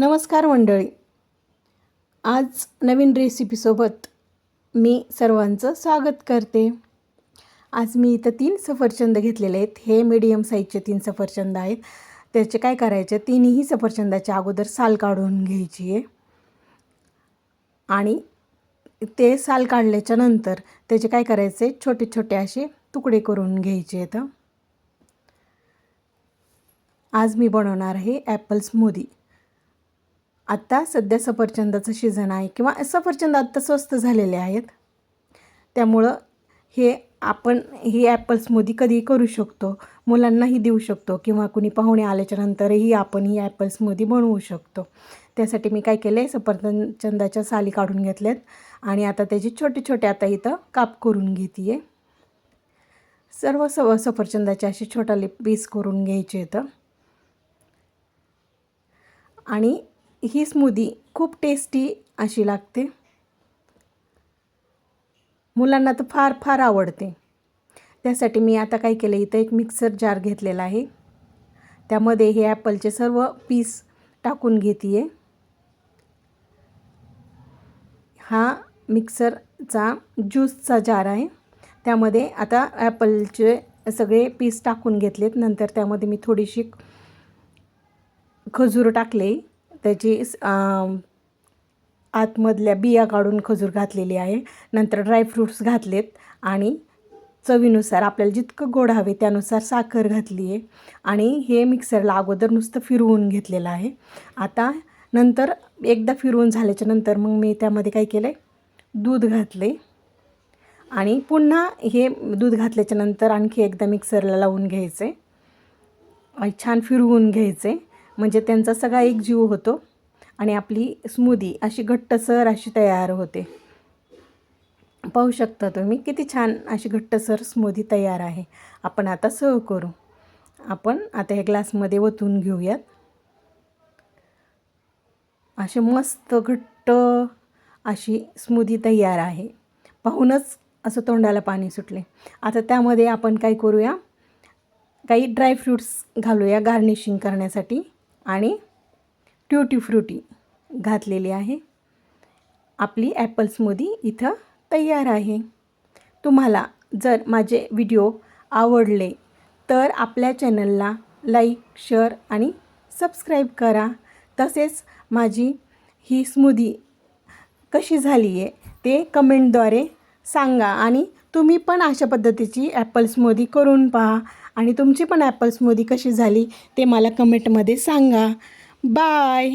नमस्कार मंडळी. आज नवीन रेसिपीसोबत मी सर्वांचं स्वागत करते. आज मी इथं तीन सफरचंद घेतलेले आहेत. हे मीडियम साईजचे तीन सफरचंद आहेत. त्याचे काय करायचे तिन्ही सफरचंदाच्या अगोदर साल काढून घ्यायची आहे. आणि ते साल काढल्याच्या नंतर त्याचे काय करायचे छोटे छोटे असे तुकडे करून घ्यायचे आहेत. आज मी बनवणार आहे ॲपल स्मूदी आत्ता सध्या सफरचंदाचं सीझन आहे किंवा सफरचंद आत्ता स्वस्त झालेले आहेत. त्यामुळं हे आपण ही ॲपल स्मूदी कधी करू शकतो. मुलांनाही देऊ शकतो किंवा कुणी पाहुणे आल्याच्या नंतरही आपण ही ॲपल स्मूदी बनवू शकतो. त्यासाठी मी काय केलं आहे सफरचंदाच्या साली काढून घेतल्यात आणि आता त्याचे छोटे छोटे आता इथं काप करून घेते आहे सर्व सव सफरचंदाचे असे छोटाले पीस करून घ्यायचे इथं. आणि ही स्मूदी खूप टेस्टी अशी लागते. मुलांना तर फार फार आवडते. त्यासाठी मी आता काय केलं इथं एक मिक्सर जार घेतलेला आहे. त्यामध्ये हे ॲपलचे सर्व पीस टाकून घेते आहे हा मिक्सरचा ज्यूसचा जार आहे. त्यामध्ये आता ॲपलचे सगळे पीस टाकून घेतलेत. नंतर त्यामध्ये मी थोडीशी खजूर टाकले. त्याची आतमधल्या बिया काढून खजूर घातलेली आहे. नंतर ड्रायफ्रूट्स घातलेत आणि चवीनुसार आपल्याला जितकं गोड हवे त्यानुसार साखर घातली आहे. आणि हे मिक्सरला अगोदर नुसतं फिरवून घेतलेलं आहे. आता नंतर एकदा फिरवून झाल्याच्यानंतर मग मी त्यामध्ये काय केलं आहे दूध घातले आणि पुन्हा हे दूध घातल्याच्या नंतर आणखी एकदा मिक्सरला लावून घ्यायचे छान फिरवून घ्यायचे म्हणजे त्यांचा सगळा एक जीव होतो आणि आपली स्मूदी अशी घट्टसर अशी तयार होते. पाहू शकता तुम्ही किती छान अशी घट्टसर स्मूदी तयार आहे. आपण आता सर्व करू. आपण आता हे ग्लासमध्ये ओतून घेऊयात. असे मस्त घट्ट अशी स्मूदी तयार आहे. पाहूनच असं तोंडाला पाणी सुटले. आता त्यामध्ये आपण काय करूया? काही ड्रायफ्रूट्स घालूया गार्निशिंग करण्यासाठी. आणि ट्युटी फ्रुटी घातलेली आहे. आपली ॲपल स्मूदी इथं तयार आहे. तुम्हाला जर माझे व्हिडिओ आवडले तर आपल्या चॅनलला लाईक शेअर आणि सबस्क्राईब करा. तसेच माझी ही स्मूदी कशी झाली आहे ते कमेंटद्वारे सांगा आणि तुम्ही पण अशा पद्धतीची ॲपल स्मूदी करून पहा. आणि तुमची पण ॲपल स्मूदी कशी झाली ते मला कमेंटमध्ये सांगा. बाय